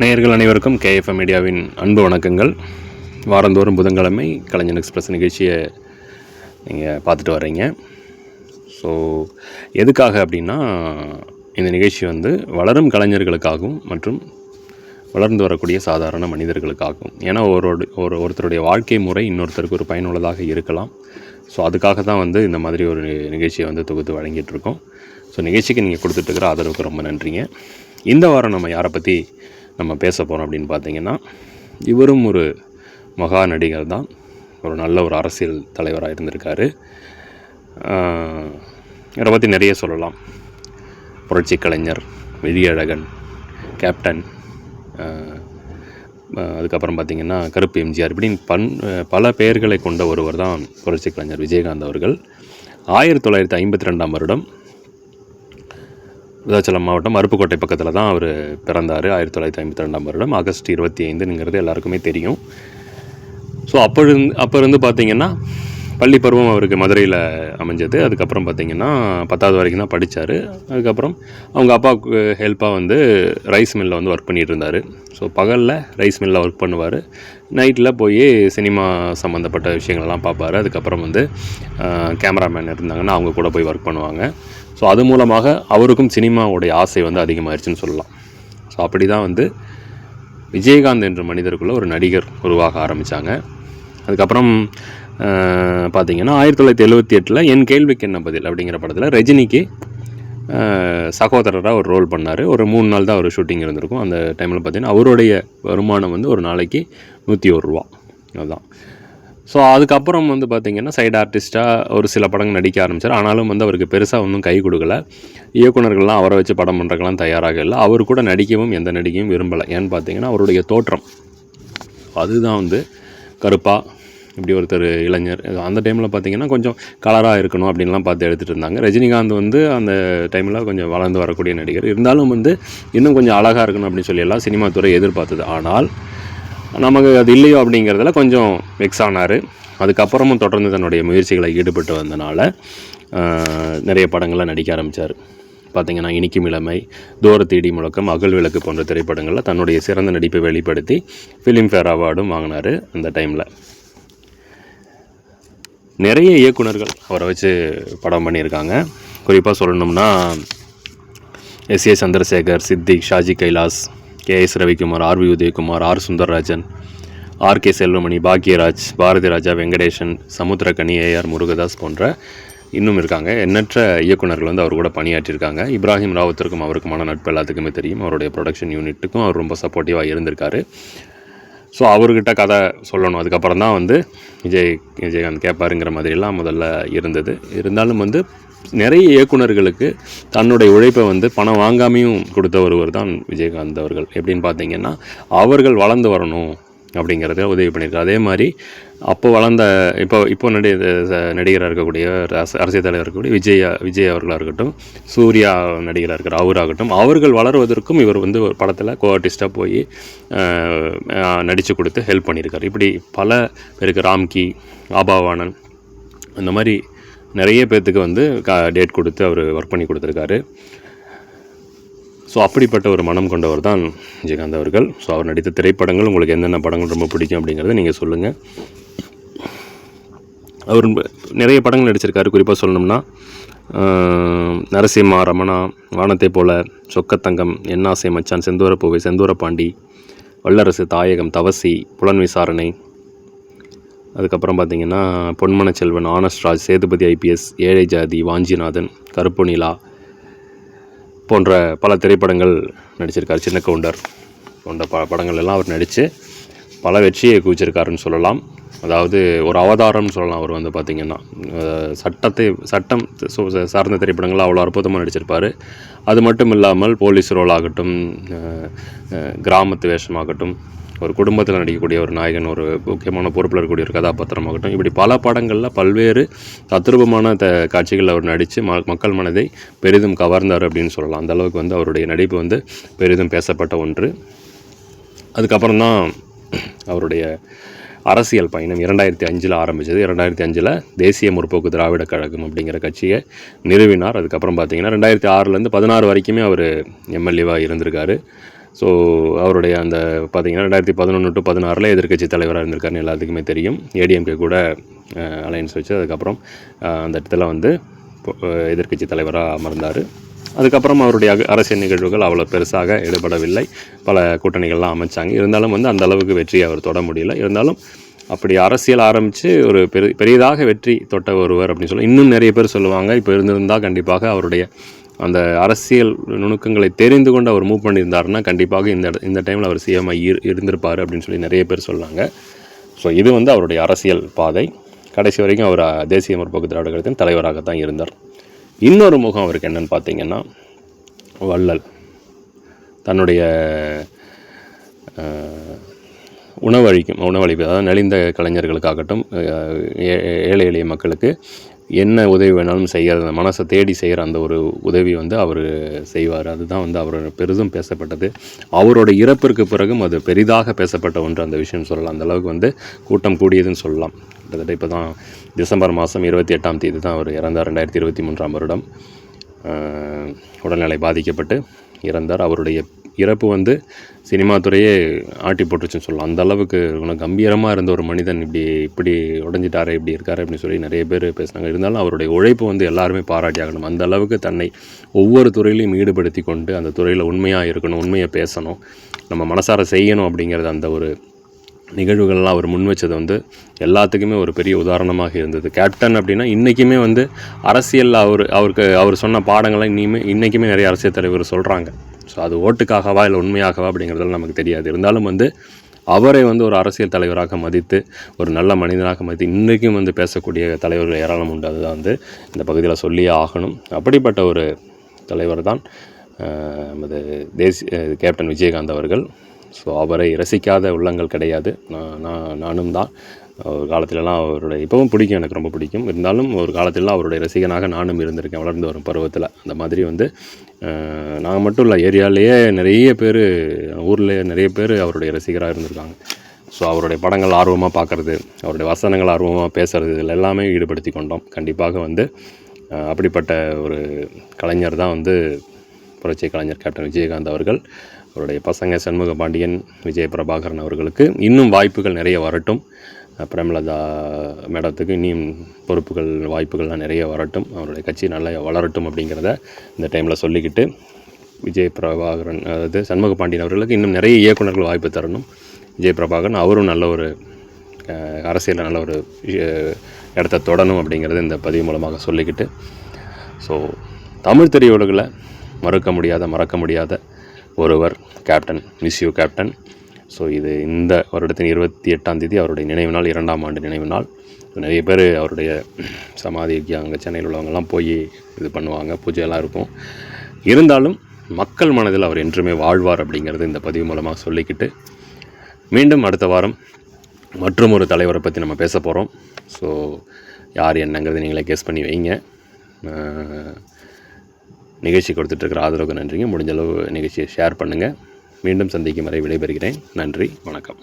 நேயர்கள் அனைவருக்கும் கேஎஃப்எம் மீடியாவின் அன்பு வணக்கங்கள். வாரந்தோறும் புதன்கிழமை கலைஞன் எக்ஸ்பிரஸ் நிகழ்ச்சியை நீங்கள் பார்த்துட்டு வர்றீங்க. ஸோ எதுக்காக அப்படின்னா இந்த நிகழ்ச்சி வந்து வளரும் கலைஞர்களுக்காகவும் மற்றும் வளர்ந்து வரக்கூடிய சாதாரண மனிதர்களுக்காகவும். ஏன்னா ஒரு ஒரு ஒருத்தருடைய வாழ்க்கை முறை இன்னொருத்தருக்கு ஒரு பயனுள்ளதாக இருக்கலாம். ஸோ அதுக்காக தான் வந்து இந்த மாதிரி ஒரு நிகழ்ச்சியை வந்து தொகுத்து வழங்கிட்டு இருக்கோம். ஸோ நிகழ்ச்சிக்கு நீங்கள் கொடுத்துட்ருக்கிற ஆதரவுக்கு ரொம்ப நன்றிங்க. இந்த வாரம் நம்ம யாரை பற்றி நம்ம பேச போகிறோம் அப்படின்னு பார்த்தீங்கன்னா இவரும் ஒரு மகா நடிகர் தான். ஒரு நல்ல ஒரு அரசியல் தலைவராக இருந்திருக்காரு. இதை இவரை பற்றி நிறைய சொல்லலாம். புரட்சி கலைஞர் விழியழகன் கேப்டன் அதுக்கப்புறம் பார்த்திங்கன்னா கருப்பு எம்ஜிஆர் இப்படின்னு பன் பல பெயர்களை கொண்ட ஒருவர் தான் புரட்சி கலைஞர் விஜயகாந்த் அவர்கள். ஆயிரத்தி தொள்ளாயிரத்தி ஐம்பத்தி ரெண்டாம் வருடம் விருதாச்சலம் மாவட்டம் அருப்புக்கோட்டை பக்கத்தில் தான் அவர் பிறந்தார். ஆயிரத்தி தொள்ளாயிரத்தி ஐம்பத்தி ரெண்டாம் வருடம் ஆகஸ்ட் இருபத்தி ஐந்துங்கிறது எல்லாருக்குமே தெரியும். ஸோ அப்போ இருந்து அப்போ இருந்து பார்த்தீங்கன்னா பள்ளி பருவம் அவருக்கு மதுரையில் அமைஞ்சது. அதுக்கப்புறம் பார்த்தீங்கன்னா பத்தாவது வரைக்கும் தான் படித்தார் அதுக்கப்புறம் அவங்க அப்பாவுக்கு ஹெல்ப்பாக வந்து ரைஸ் மில்லில் வந்து ஒர்க் பண்ணிகிட்டு இருந்தார். ஸோ பகலில் ரைஸ் மில்லில் ஒர்க் பண்ணுவார். நைட்டில் போய் சினிமா சம்மந்தப்பட்ட விஷயங்கள்லாம் பார்ப்பாரு. அதுக்கப்புறம் வந்து கேமராமேன் இருந்தாங்கன்னா அவங்க கூட போய் ஒர்க் பண்ணுவாங்க. ஸோ அது மூலமாக அவருக்கும் சினிமாவுடைய ஆசை வந்து அதிகமாகிடுச்சுன்னு சொல்லலாம். ஸோ அப்படி தான் வந்து விஜயகாந்த் என்ற மனிதருக்குள்ள ஒரு நடிகர் உருவாக ஆரம்பித்தாங்க அதுக்கப்புறம் பார்த்திங்கன்னா பார்த்தீங்கன்னா ஆயிரத்தி தொள்ளாயிரத்தி எழுபத்தி எட்டில் என் கேள்விக்கு என்ன பதில் அப்படிங்கிற படத்தில் ரஜினிக்கு சகோதரராக ஒரு ரோல் பண்ணார். ஒரு மூணு நாள் தான் அவர் ஷூட்டிங் இருந்திருக்கும். அந்த டைமில் பார்த்திங்கன்னா அவருடைய வருமானம் வந்து ஒரு நாளைக்கு நூற்றி ஒரு ரூபா. அதுதான் ஸோ அதுக்கப்புறம் வந்து பார்த்திங்கன்னா சைடு ஆர்டிஸ்ட்டாக ஒரு சில படங்கள் நடிக்க ஆரம்பித்தார் ஆனாலும் வந்து அவருக்கு பெருசாக ஒன்றும் கை கொடுக்கல. இயக்குனர்கள்லாம் அவரை வச்சு படம் பண்ணுறக்கெல்லாம் தயாராக இல்லை. அவர் கூட நடிக்கவும் எந்த நடிகையும் விரும்பலை. ஏன்னு பார்த்தீங்கன்னா அவருடைய தோற்றம். அதுதான் வந்து கருப்பாக இப்படி ஒருத்தர் இளைஞர். அந்த டைமில் பார்த்தீங்கன்னா கொஞ்சம் கலராக இருக்கணும் அப்படின்லாம் பார்த்து எடுத்துகிட்டு இருந்தாங்க. ரஜினிகாந்த் வந்து அந்த டைமில் கொஞ்சம் வளர்ந்து வரக்கூடிய நடிகர். இருந்தாலும் வந்து இன்னும் கொஞ்சம் அழகாக இருக்கணும் அப்படின்னு சொல்லி எல்லாம் சினிமா துறை எதிர்பார்த்தது. ஆனால் நமக்கு அது இல்லையோ அப்படிங்கிறதுல கொஞ்சம் வெக்ஸ் ஆனார். அதுக்கப்புறமும் தொடர்ந்து தன்னுடைய முயற்சிகளை ஈடுபட்டு வந்தனால நிறைய படங்களை நடிக்க ஆரம்பித்தார் பார்த்திங்கன்னா இனிக்கும் இளமை தூரத்தீடி முழக்கம் அகல் விளக்கு போன்ற திரைப்படங்களில் தன்னுடைய சிறந்த நடிப்பை வெளிப்படுத்தி ஃபிலிம்ஃபேர் அவார்டும் வாங்கினார் அந்த டைமில் நிறைய இயக்குனர்கள் அவரை வச்சு படம் பண்ணியிருக்காங்க. குறிப்பாக சொல்லணும்னா S A Chandrasekhar Siddique Shaji Kailas K. S Ravikumar R. V. Udhayakumar R. Sundarrajan R. K. Selvamani Bhagyaraj Bharathi Raja Venkatesan Samuthirakani AR Murugadoss போன்ற இன்னும் இருக்காங்க. எண்ணற்ற இயக்குனர்கள் வந்து அவர் கூட பணியாற்றியிருக்காங்க. இப்ராஹிம் ராவத்திற்கும் அவருக்குமான நட்பு எல்லாத்துக்குமே தெரியும். அவருடைய ப்ரொடக்ஷன் யூனிட்டுக்கும் அவர் ரொம்ப சப்போர்ட்டிவாக இருந்திருக்காரு. ஸோ அவர்கிட்ட கதை சொல்லணும். அதுக்கப்புறம் தான் வந்து விஜய் விஜயகாந்த் கேட்பாருங்கிற மாதிரிலாம் முதல்ல இருந்தது. இருந்தாலும் வந்து நிறைய இயக்குனர்களுக்கு தன்னுடைய உழைப்பை வந்து பணம் வாங்காமையும் கொடுத்த ஒருவர் தான் விஜயகாந்த் அவர்கள். எப்படின்னு பார்த்தீங்கன்னா அவர்கள் வளர்ந்து வரணும். அப்படிங்கிறத உதவி பண்ணியிருக்காரு. அதே மாதிரி அப்போ வளர்ந்த இப்போ இப்போ நடி நடிகராக இருக்கக்கூடிய அரசியல் தலைவர் இருக்கக்கூடிய விஜய் விஜய் அவர்களாக இருக்கட்டும் சூர்யா நடிகராக இருக்கிற அவராகட்டும் அவர்கள் வளருவதற்கும் இவர் வந்து ஒரு படத்தில் கோ ஆர்டிஸ்ட்டாக போய் நடித்து கொடுத்து ஹெல்ப் பண்ணியிருக்காரு. இப்படி பல பேருக்கு ராம்கி ஆபாவானன் அந்த மாதிரி நிறைய பேர்த்துக்கு வந்து டேட் கொடுத்து அவர் ஒர்க் பண்ணி கொடுத்துருக்காரு. ஸோ அப்படிப்பட்ட ஒரு மனம் கொண்டவர் தான் விஜயகாந்த் அவர்கள். ஸோ அவர் நடித்த திரைப்படங்கள் உங்களுக்கு என்னென்ன படங்கள் ரொம்ப பிடிக்கும் அப்படிங்கிறத நீங்கள் சொல்லுங்கள் அவர் நிறைய படங்கள் நடிச்சிருக்காரு. குறிப்பாக சொல்லணும்னா நரசிம்மா ரமணா வானத்தை போல சொக்கத்தங்கம் என்னாசை மச்சான் செந்தூரப்பூவை செந்தூரப்பாண்டி வல்லரசு தாயகம் தவசி புலன் விசாரணை. அதுக்கப்புறம் பார்த்தீங்கன்னா பொன்மனச்செல்வன் ஆனஸ்ட்ராஜ் சேதுபதி ஐபிஎஸ் ஏழை ஜாதி வாஞ்சிநாதன் கருப்பு நிலா போன்ற பல திரைப்படங்கள் நடிச்சிருக்கார். சின்ன கவுண்டர் போன்ற ப படங்கள் எல்லாம் அவர் நடித்து பல வெற்றியை குவிச்சிருக்காருன்னு சொல்லலாம். அதாவது ஒரு அவதாரம்னு சொல்லலாம் அவர் வந்து பார்த்திங்கன்னா சட்டத்தை சட்டம் சு- சார்ந்த திரைப்படங்கள் அவ்வளோ அற்புதமாக நடிச்சிருப்பார். அது மட்டும் இல்லாமல் போலீஸ் ரோல் ஆகட்டும் கிராமத்து வேஷமாகட்டும் ஒரு குடும்பத்தில் நடிக்கக்கூடிய ஒரு நாயகன் ஒரு முக்கியமான பொறுப்பில் இருக்கக்கூடிய ஒரு கதாபாத்திரமாகட்டும் இப்படி பல படங்களில் பல்வேறு தத்ரூபமான த காட்சிகளில் அவர் நடித்து ம மக்கள் மனதை பெரிதும் கவர்ந்தார் அப்படின்னு சொல்லலாம். அந்த அளவுக்கு வந்து அவருடைய நடிப்பு வந்து பெரிதும் பேசப்பட்ட ஒன்று. அதுக்கப்புறம் தான் அவருடைய அரசியல் பயணம் இரண்டாயிரத்தி அஞ்சில் ஆரம்பிச்சது. இரண்டாயிரத்தி அஞ்சில் தேசிய முற்போக்கு திராவிட கழகம் அப்படிங்கிற கட்சியை நிறுவினார். அதுக்கப்புறம் பார்த்தீங்கன்னா ரெண்டாயிரத்தி ஆறுலேருந்து பதினாறு வரைக்குமே அவர் எம்எல்ஏவாக இருந்திருக்காரு. ஸோ அவருடைய அந்த பார்த்திங்கன்னா ரெண்டாயிரத்தி பதினொன்று டு பதினாறில் எதிர்க்கட்சி தலைவராக இருந்திருக்காருன்னு எல்லாத்துக்குமே தெரியும். ஏடிஎம்கே கூட அலையன்ஸ் வச்சு அதுக்கப்புறம் அந்த இடத்துல வந்து எதிர்க்கட்சி தலைவராக அமர்ந்தார். அதுக்கப்புறம் அவருடைய அரசியல் நிகழ்வுகள் அவ்வளோ பெருசாக ஈடுபடவில்லை பல கூட்டணிகள்லாம் அமைச்சாங்க. இருந்தாலும் வந்து அந்த அளவுக்கு வெற்றி அவர் தொட முடியல. இருந்தாலும் அப்படி அரசியல் ஆரம்பித்து ஒரு பெரு பெரியதாக வெற்றி தொட்ட ஒருவர் அப்படின்னு சொல்லி இன்னும் நிறைய பேர் சொல்லுவாங்க. இப்போ இருந்திருந்தால் கண்டிப்பாக அவருடைய அந்த அரசியல் நுணுக்கங்களை தெரிந்து கொண்டு அவர் மூவ் பண்ணியிருந்தாருன்னா கண்டிப்பாக இந்த இந்த டைமில் அவர் சிஎம்ஐ இரு இருந்திருப்பார் அப்படின்னு சொல்லி நிறைய பேர் சொன்னாங்க ஸோ இது வந்து அவருடைய அரசியல் பாதை. கடைசி வரைக்கும் அவர் தேசிய முற்போக்கு திராவிட கழகத்தின் தலைவராக தான் இருந்தார். இன்னொரு முகம் அவருக்கு என்னன்னு பார்த்தீங்கன்னா வள்ளல். தன்னுடைய உணவளிக்கும் உணவளிப்பு அதாவது நலிந்த கலைஞர்களுக்காகட்டும் ஏ- ஏழை எளிய மக்களுக்கு என்ன உதவி வேணாலும் செய்கிற அந்த மனசை தேடி செய்கிற அந்த ஒரு உதவி வந்து அவர் செய்வார். அதுதான் வந்து அவர் பெரிதும் பேசப்பட்டது. அவரோட இறப்பிற்கு பிறகும் அது பெரிதாக பேசப்பட்ட ஒன்று அந்த விஷயம் சொல்லலாம். அந்தளவுக்கு வந்து கூட்டம் கூடியதுன்னு சொல்லலாம். கிட்டத்தட்ட இப்போ தான் டிசம்பர் மாதம் இருபத்தி எட்டாம் தேதி தான் அவர் இறந்தார். ரெண்டாயிரத்தி இருபத்தி மூன்றாம் வருடம். உடல்நிலை பாதிக்கப்பட்டு இறந்தார். அவருடைய இறப்பு வந்து சினிமா துறையே ஆட்டி போட்டுருச்சுன்னு சொல்லலாம். அந்த அளவுக்கு இவ்வளோ கம்பீரமாக இருந்த ஒரு மனிதன் இப்படி இப்படி உடஞ்சிட்டாரு இப்படி இருக்காரு அப்படின்னு சொல்லி நிறைய பேர் பேசினாங்க. இருந்தாலும் அவருடைய உழைப்பு வந்து எல்லாருமே பாராட்டி ஆகணும். அந்த அளவுக்கு தன்னை ஒவ்வொரு துறையிலையும் ஈடுபடுத்தி கொண்டு அந்த துறையில் உண்மையாக இருக்கணும் உண்மையை பேசணும் நம்ம மனசார செய்யணும் அப்படிங்கிறது அந்த ஒரு நிகழ்வுகள்லாம் அவர் முன் வச்சது வந்து எல்லாத்துக்குமே ஒரு பெரிய உதாரணமாக இருந்தது. கேப்டன் அப்படின்னா இன்றைக்குமே வந்து அரசியலில் அவர் அவருக்கு அவர் சொன்ன பாடங்கள்லாம் இனிமே இன்றைக்குமே நிறைய அரசியல் தலைவர் சொல்கிறாங்க ஸோ அது ஓட்டுக்காகவா இல்லை உண்மையாகவா அப்படிங்கிறதெல்லாம் நமக்கு தெரியாது. இருந்தாலும் வந்து அவரை வந்து ஒரு அரசியல் தலைவராக மதித்து ஒரு நல்ல மனிதனாக மதித்து இன்றைக்கும் வந்து பேசக்கூடிய தலைவர்கள் ஏராளம் உண்டு. அதுதான் வந்து இந்த பகுதியில் சொல்லியே ஆகணும். அப்படிப்பட்ட ஒரு தலைவர் தான் நமது தேசிய கேப்டன் விஜயகாந்த் அவர்கள். ஸோ அவரை ரசிக்காத உள்ளங்கள் கிடையாது. நான் நான் நானும் தான். ஒரு காலத்திலலாம் அவருடைய இப்போவும் பிடிக்கும் எனக்கு ரொம்ப பிடிக்கும். இருந்தாலும் ஒரு காலத்திலலாம் அவருடைய ரசிகனாக நானும் இருந்திருக்கேன் வளர்ந்து வரும் பருவத்தில். அந்த மாதிரி வந்து நான் மட்டும் இல்லை ஏரியாலேயே நிறைய பேர் ஊரில் நிறைய பேர் அவருடைய ரசிகராக இருந்திருக்காங்க. ஸோ அவருடைய படங்கள் ஆர்வமாக பார்க்குறது அவருடைய வசனங்கள் ஆர்வமாக பேசுகிறது இதில் எல்லாமே ஈடுபடுத்தி கொண்டோம். கண்டிப்பாக வந்து அப்படிப்பட்ட ஒரு கலைஞர் தான் வந்து புரட்சி கலைஞர் கேப்டன் விஜயகாந்த் அவர்கள். அவருடைய பசங்க சண்முக பாண்டியன் விஜய பிரபாகரன் அவர்களுக்கு இன்னும் வாய்ப்புகள் நிறைய வரட்டும். பிரேமலதா மேடத்துக்கு இனியும் பொறுப்புகள் வாய்ப்புகள்லாம் நிறைய வரட்டும். அவருடைய கட்சி நல்லா வளரட்டும் அப்படிங்கிறத இந்த டைமில் சொல்லிக்கிட்டு விஜய் பிரபாகரன் அதாவது சண்முக பாண்டியன் அவர்களுக்கு இன்னும் நிறைய இயக்குநர்கள் வாய்ப்பு தரணும். விஜய் பிரபாகரன் அவரும் நல்ல ஒரு அரசியலில் நல்ல ஒரு இடத்த தொடணும் அப்படிங்கிறத இந்த பதிவு மூலமாக சொல்லிக்கிட்டு. ஸோ தமிழ் திரையுலகில் மறுக்க முடியாத மறக்க முடியாத ஒருவர் captain miss you captain so இது இந்த வருடத்தின் இருபத்தி எட்டாம் தேதி அவருடைய நினைவு நாள் இரண்டாம் ஆண்டு நினைவு நாள். நிறைய பேர் அவருடைய சமாதிக்கு அங்கே சென்னையில் உள்ளவங்கெல்லாம் போய் இது பண்ணுவாங்க பூஜையெல்லாம் இருக்கும். இருந்தாலும் மக்கள் மனதில் அவர் என்றுமே வாழ்வார் அப்படிங்கிறது இந்த பதிவு மூலமாக சொல்லிக்கிட்டு மீண்டும் அடுத்த வாரம் மற்றும் ஒரு தலைவரை பற்றி நம்ம பேச போகிறோம் ஸோ யார் என்னங்கிறது நீங்களே கெஸ் பண்ணி வைங்க. நிகழ்ச்சி கொடுத்துட்ருக்கிற ஆதரவுக்கு நன்றிங்க. முடிஞ்சளவு நிகழ்ச்சியை ஷேர் பண்ணுங்கள் மீண்டும் சந்திக்கும் வரை விடைபெறுகிறேன். நன்றி வணக்கம்.